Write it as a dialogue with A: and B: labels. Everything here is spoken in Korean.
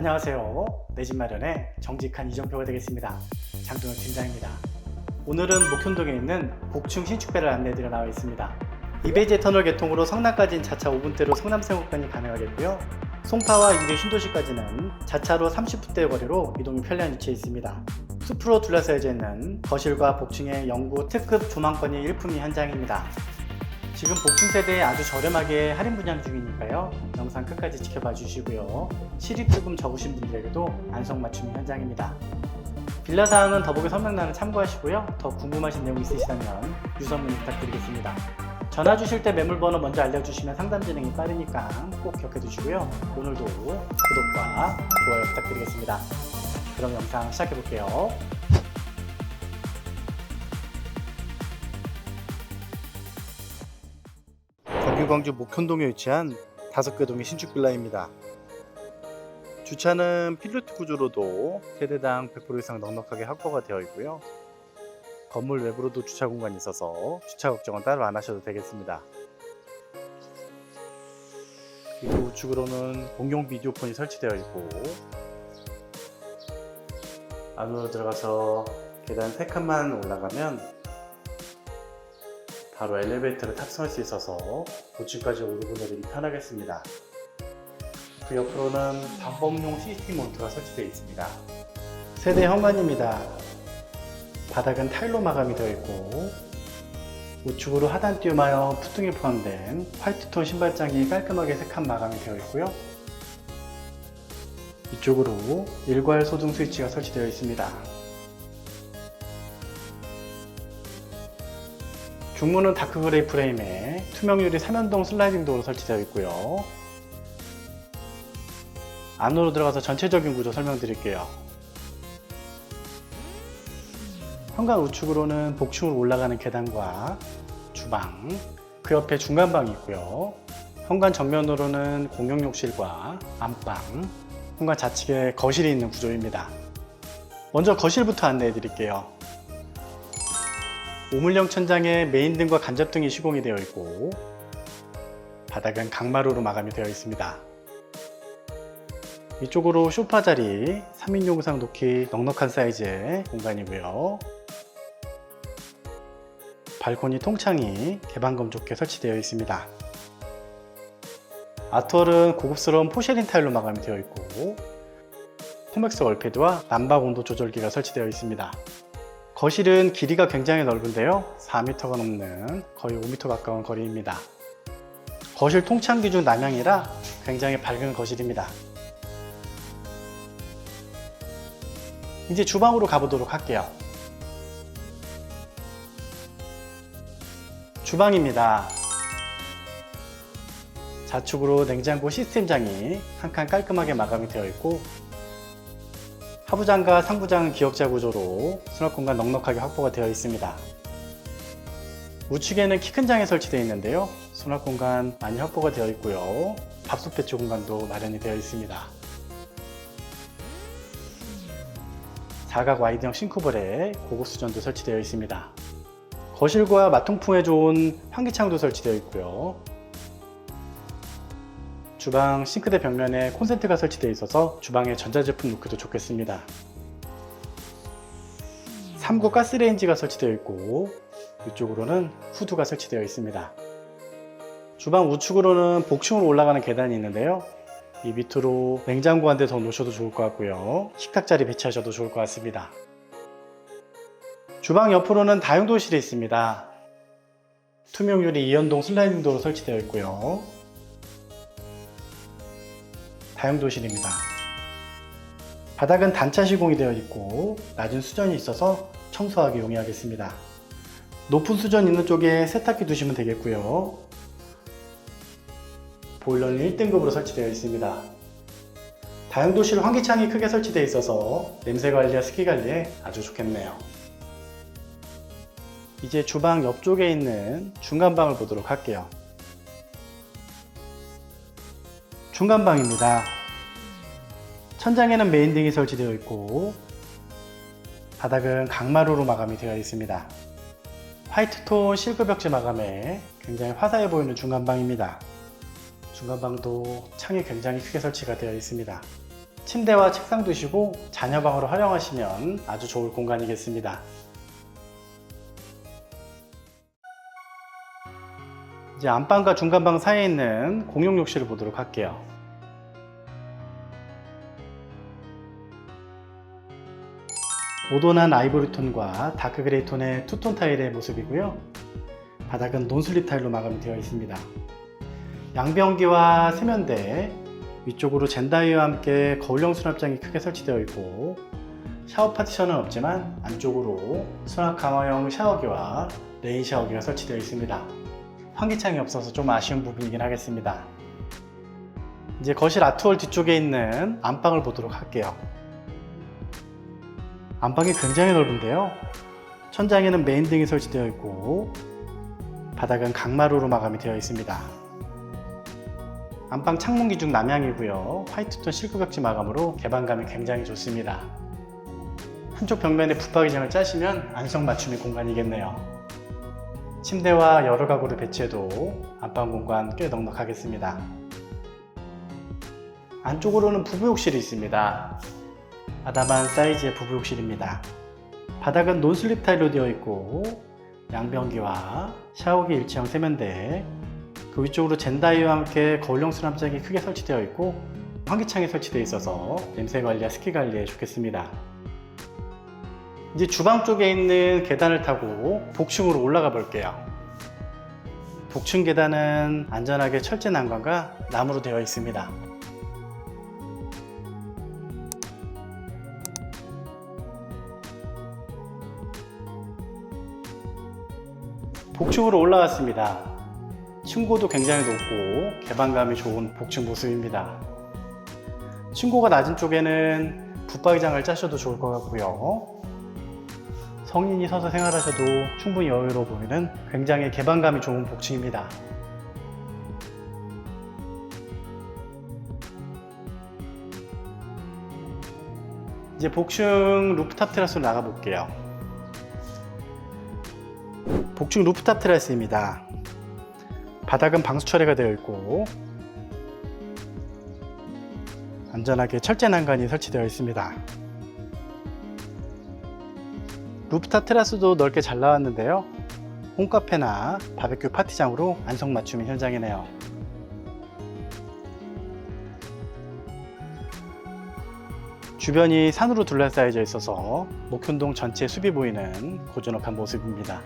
A: 안녕하세요. 내 집 마련의 정직한 이정표가 되겠습니다. 장동혁 팀장입니다. 오늘은 목현동에 있는 복층 신축배를 안내드려 나와 있습니다. 이베이제 터널 개통으로 성남까지는 자차 5분대로 성남생활권이 가능하겠고요. 송파와 인제 신도시까지는 자차로 30분대 거리로 이동이 편리한 위치에 있습니다. 숲으로 둘러싸여져 있는 거실과 복층의 영구 특급 조망권이 일품이 현장입니다. 지금 복층 세대에 아주 저렴하게 할인 분양 중이니까요. 영상 끝까지 지켜봐 주시고요. 실입주금 적으신 분들에게도 안성 맞춤 현장입니다. 빌라 사항은 더보기 설명란을 참고하시고요. 더 궁금하신 내용 있으시다면 유선 문의 부탁드리겠습니다. 전화 주실 때 매물번호 먼저 알려주시면 상담 진행이 빠르니까 꼭 기억해 두시고요. 오늘도 구독과 좋아요 부탁드리겠습니다. 그럼 영상 시작해 볼게요. 광주 목현동에 위치한 다섯 개 동의 신축 빌라입니다. 주차는 필로티 구조로도 세대당 100% 이상 넉넉하게 확보가 되어 있고요. 건물 외부로도 주차 공간이 있어서 주차 걱정은 따로 안 하셔도 되겠습니다. 그리고 우측으로는 공용 비디오폰이 설치되어 있고 안으로 들어가서 계단 3칸만 올라가면 바로 엘리베이터를 탑승할 수 있어서 5층까지 오르고 내리기 편하겠습니다. 그 옆으로는 방범용 CCTV 모니터가 설치되어 있습니다. 세대 현관입니다. 바닥은 타일로 마감이 되어 있고 우측으로 하단 띄움하여 푸등이 포함된 화이트톤 신발장이 깔끔하게 색한 마감이 되어 있고요. 이쪽으로 일괄 소등 스위치가 설치되어 있습니다. 중문은 다크그레이 프레임에 투명 유리 3연동 슬라이딩 도어로 설치되어 있고요. 안으로 들어가서 전체적인 구조 설명드릴게요. 현관 우측으로는 복층으로 올라가는 계단과 주방, 그 옆에 중간방이 있고요. 현관 정면으로는 공용욕실과 안방, 현관 좌측에 거실이 있는 구조입니다. 먼저 거실부터 안내해 드릴게요. 우물형 천장에 메인등과 간접등이 시공이 되어 있고 바닥은 강마루로 마감이 되어 있습니다. 이쪽으로 소파 자리 3인용상 놓기 넉넉한 사이즈의 공간이고요. 발코니 통창이 개방감 좋게 설치되어 있습니다. 아트월은 고급스러운 포쉐린 타일로 마감이 되어 있고 코맥스 월패드와 난방 온도 조절기가 설치되어 있습니다. 거실은 길이가 굉장히 넓은데요. 4m가 넘는 거의 5m 가까운 거리입니다. 거실 통창 기준 남향이라 굉장히 밝은 거실입니다. 이제 주방으로 가보도록 할게요. 주방입니다. 좌측으로 냉장고 시스템장이 한 칸 깔끔하게 마감이 되어 있고 하부장과 상부장은 기역자 구조로 수납 공간 넉넉하게 확보가 되어 있습니다. 우측에는 키 큰 장이 설치되어 있는데요. 수납 공간 많이 확보가 되어 있고요. 밥솥 배치 공간도 마련이 되어 있습니다. 사각 와이드형 싱크볼에 고급 수전도 설치되어 있습니다. 거실과 마통풍에 좋은 환기창도 설치되어 있고요. 주방 싱크대 벽면에 콘센트가 설치되어 있어서 주방에 전자제품 놓기도 좋겠습니다. 3구 가스레인지가 설치되어 있고 이쪽으로는 후드가 설치되어 있습니다. 주방 우측으로는 복층으로 올라가는 계단이 있는데요. 이 밑으로 냉장고 한 대 더 놓으셔도 좋을 것 같고요. 식탁 자리 배치하셔도 좋을 것 같습니다. 주방 옆으로는 다용도실이 있습니다. 투명 유리 이연동 슬라이딩 도로 설치되어 있고요. 다용도실입니다. 바닥은 단차 시공이 되어 있고 낮은 수전이 있어서 청소하기 용이하겠습니다. 높은 수전 있는 쪽에 세탁기 두시면 되겠고요. 보일러는 1등급으로 설치되어 있습니다. 다용도실 환기창이 크게 설치되어 있어서 냄새 관리와 습기 관리에 아주 좋겠네요. 이제 주방 옆쪽에 있는 중간방을 보도록 할게요. 중간방입니다. 천장에는 메인등이 설치되어 있고 바닥은 강마루로 마감이 되어 있습니다. 화이트톤 실크 벽지 마감에 굉장히 화사해 보이는 중간방입니다. 중간방도 창이 굉장히 크게 설치가 되어 있습니다. 침대와 책상 두시고 자녀방으로 활용하시면 아주 좋을 공간이겠습니다. 이제 안방과 중간방 사이에 있는 공용 욕실을 보도록 할게요. 모던한 아이보리 톤과 다크 그레이 톤의 투톤 타일의 모습이고요. 바닥은 논슬립 타일로 마감이 되어 있습니다. 양변기와 세면대, 위쪽으로 젠다이와 함께 거울형 수납장이 크게 설치되어 있고 샤워 파티션은 없지만 안쪽으로 수납 강화형 샤워기와 레인 샤워기가 설치되어 있습니다. 환기창이 없어서 좀 아쉬운 부분이긴 하겠습니다. 이제 거실 아트월 뒤쪽에 있는 안방을 보도록 할게요. 안방이 굉장히 넓은데요. 천장에는 메인 등이 설치되어 있고 바닥은 강마루로 마감이 되어 있습니다. 안방 창문 기둥 남향이고요. 화이트톤 실크벽지 마감으로 개방감이 굉장히 좋습니다. 한쪽 벽면에 붙박이장을 짜시면 안성 맞춤의 공간이겠네요. 침대와 여러 가구를 배치해도 안방 공간 꽤 넉넉하겠습니다. 안쪽으로는 부부욕실이 있습니다. 아담한 사이즈의 부부욕실입니다. 바닥은 논슬립 타일로 되어 있고 양변기와 샤워기 일체형 세면대 그 위쪽으로 젠다이와 함께 거울형 수납장이 크게 설치되어 있고 환기창이 설치되어 있어서 냄새 관리와 습기 관리에 좋겠습니다. 이제 주방 쪽에 있는 계단을 타고 복층으로 올라가 볼게요. 복층 계단은 안전하게 철제 난관과 나무로 되어 있습니다. 복층으로 올라왔습니다. 층고도 굉장히 높고 개방감이 좋은 복층 모습입니다. 층고가 낮은 쪽에는 붙박이장을 짜셔도 좋을 것 같고요. 성인이 서서 생활하셔도 충분히 여유로워 보이는 굉장히 개방감이 좋은 복층입니다. 이제 복층 루프탑 테라스로 나가 볼게요. 복층 루프탑 테라스입니다. 바닥은 방수 처리가 되어 있고 안전하게 철제 난간이 설치되어 있습니다. 루프탑 테라스도 넓게 잘 나왔는데요. 홈카페나 바베큐 파티장으로 안성맞춤인 현장이네요. 주변이 산으로 둘러싸여져 있어서 목현동 전체 숲이 보이는 고즈넉한 모습입니다.